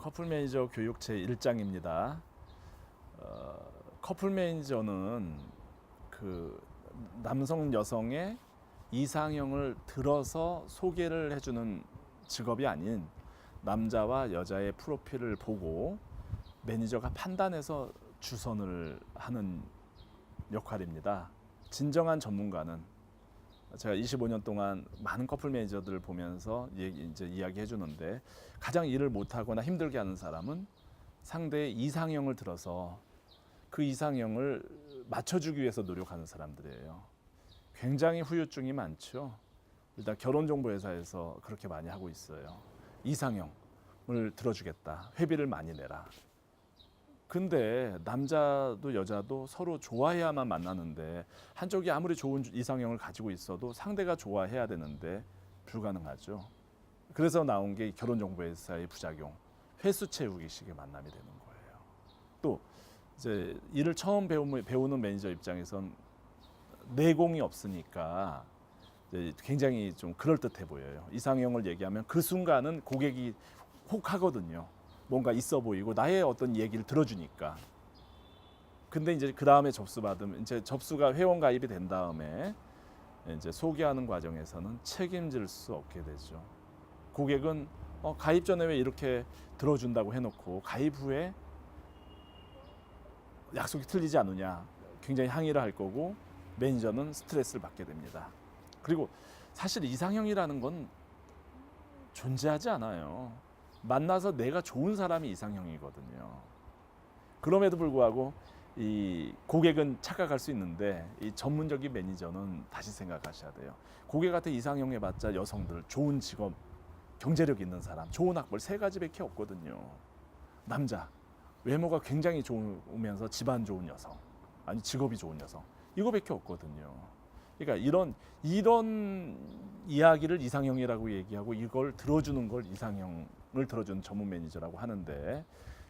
커플 매니저 교육 제 1장입니다. 어, 커플 매니저는 그 남성 여성의 이상형을 들어서 소개를 해주는 직업이 아닌 남자와 여자의 프로필을 보고 매니저가 판단해서 주선을 하는 역할입니다. 진정한 전문가는 제가 25년 동안 많은 커플 매니저들을 보면서 이제 이야기해 주는데 가장 일을 못하거나 힘들게 하는 사람은 상대의 이상형을 들어서 그 이상형을 맞춰주기 위해서 노력하는 사람들이에요. 굉장히 후유증이 많죠. 일단 결혼정보회사에서 그렇게 많이 하고 있어요. 이상형을 들어주겠다. 회비를 많이 내라. 근데 남자도 여자도 서로 좋아해야만 만나는데 한쪽이 아무리 좋은 이상형을 가지고 있어도 상대가 좋아해야 되는데 불가능하죠. 그래서 나온 게 결혼 정보 회사의 부작용, 회수 채우기식의 만남이 되는 거예요. 또 이제 일을 처음 배우는, 배우는 매니저 입장에선 내공이 없으니까 이제 굉장히 좀 그럴듯해 보여요. 이상형을 얘기하면 그 순간은 고객이 혹하거든요. 뭔가 있어 보이고 나의 어떤 얘기를 들어주니까. 근데 이제 그 다음에 접수 받으면 이제 접수가 회원 가입이 된 다음에 이제 소개하는 과정에서는 책임질 수 없게 되죠. 고객은 어, 가입 전에 왜 이렇게 들어준다고 해놓고 가입 후에 약속이 틀리지 않느냐 굉장히 항의를 할 거고 매니저는 스트레스를 받게 됩니다. 그리고 사실 이상형이라는 건 존재하지 않아요. 만나서 내가 좋은 사람이 이상형이거든요. 그럼에도 불구하고 이 고객은 착각할 수 있는데 이 전문적인 매니저는 다시 생각하셔야 돼요. 고객한테 이상형 해봤자 여성들 좋은 직업, 경제력 있는 사람, 좋은 학벌 세 가지밖에 없거든요. 남자 외모가 굉장히 좋으면서 집안 좋은 여성, 아니 직업이 좋은 여성 이거밖에 없거든요. 그러니까 이런 이런 이야기를 이상형이라고 얘기하고 이걸 들어주는 걸 이상형 을 들어주는 전문 매니저라고 하는데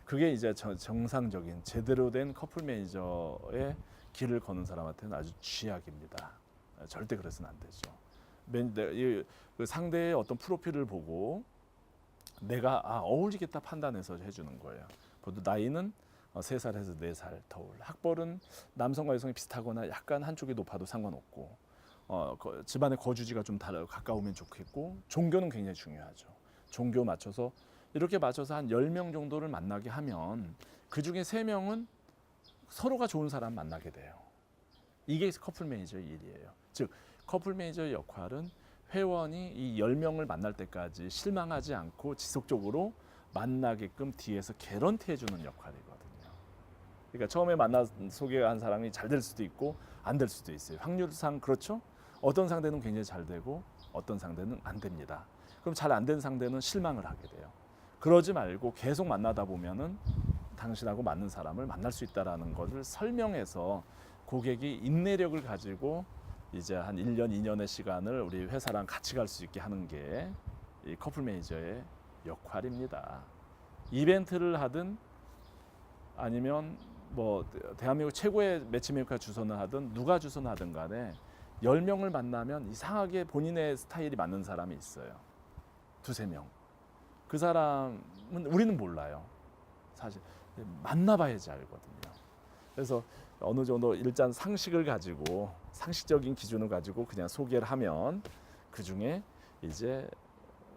그게 이제 저- 정상적인 제대로 된 커플 매니저의 길을 거는 사람한테는 아주 쥐약입니다. 절대 그래서는 안 되죠. 그 상대의 어떤 프로필을 보고 내가 아, 어울리겠다 판단해서 해주는 거예요. 보통 나이는 어, 3살에서 4살 터울. 학벌은 남성과 여성이 비슷하거나 약간 한쪽이 높아도 상관없고 어, 거- 집안의 거주지가 좀 다르 가까우면 좋겠고 종교는 굉장히 중요하죠. 종교 맞춰서 이렇게 맞춰서 한 10명 정도를 만나게 하면 그 중에 3명은 서로가 좋은 사람 만나게 돼요. 이게 커플 매니저의 일이에요. 즉 커플 매니저의 역할은 회원이 이 10명을 만날 때까지 실망하지 않고 지속적으로 만나게끔 뒤에서 개런티 해주는 역할이거든요. 그러니까 처음에 만나 소개한 사람이 잘 될 수도 있고 안 될 수도 있어요. 확률상 그렇죠. 어떤 상대는 굉장히 잘 되고 어떤 상대는 안 됩니다. 그럼 잘 안 된 상대는 실망을 하게 돼요. 그러지 말고 계속 만나다 보면은 당신하고 맞는 사람을 만날 수 있다라는 것을 설명해서 고객이 인내력을 가지고 이제 한 1년, 2년의 시간을 우리 회사랑 같이 갈 수 있게 하는 게 이 커플 매니저의 역할입니다. 이벤트를 하든 아니면 뭐 대한민국 최고의 매치메이커 주선을 하든 누가 주선하든 간에 10명을 만나면 이상하게 본인의 스타일이 맞는 사람이 있어요. 두세 명. 그 사람은 우리는 몰라요. 사실 만나봐야지 알거든요. 그래서 어느 정도 일단 상식을 가지고 상식적인 기준을 가지고 그냥 소개를 하면 그 중에 이제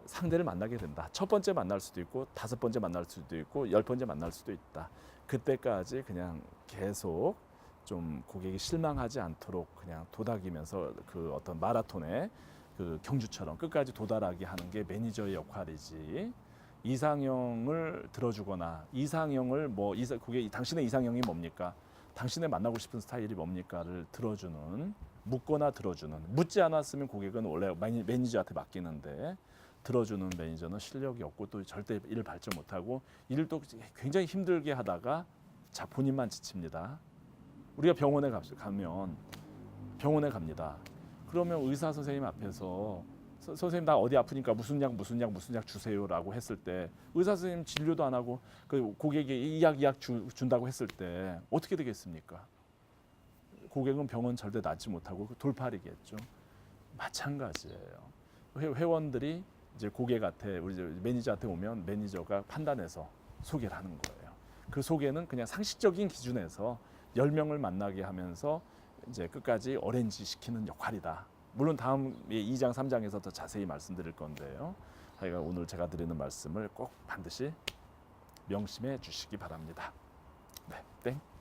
상대를 만나게 된다. 첫 번째 만날 수도 있고 다섯 번째 만날 수도 있고 열 번째 만날 수도 있다. 그때까지 그냥 계속 좀 고객이 실망하지 않도록 그냥 도닥이면서 그 어떤 마라톤의 그 경주처럼 끝까지 도달하게 하는 게 매니저의 역할이지. 이상형을 들어주거나 이상형을 뭐 이사, 그게 당신의 이상형이 뭡니까? 당신의 만나고 싶은 스타일이 뭡니까를 들어주는 묻거나 들어주는 묻지 않았으면 고객은 원래 매니- 매니저한테 맡기는데 들어주는 매니저는 실력이 없고 또 절대 일을 발전 못하고 일을 또 굉장히 힘들게 하다가 자 본인만 지칩니다. 우리가 병원에 가- 가면 병원에 갑니다. 그러면 의사 선생님 앞에서 서- 선생님 나 어디 아프니까 무슨 약 무슨 약 무슨 약 주세요라고 했을 때 의사 선생님 진료도 안 하고 그 고객이 이약 이약 준다고 했을 때 어떻게 되겠습니까? 고객은 병원 절대 낫지 못하고 그 돌팔이겠죠. 마찬가지예요. 회, 회원들이 이제 고객한테 우리 매니저한테 오면 매니저가 판단해서 소개를 하는 거예요. 그 소개는 그냥 상식적인 기준에서 10명을 만나게 하면서 이제 끝까지 어렌지 시키는 역할이다. 물론 다음 2장 3장에서 더 자세히 말씀드릴 건데요. 하여간 오늘 제가 드리는 말씀을 꼭 반드시 명심해 주시기 바랍니다. 네, 땡.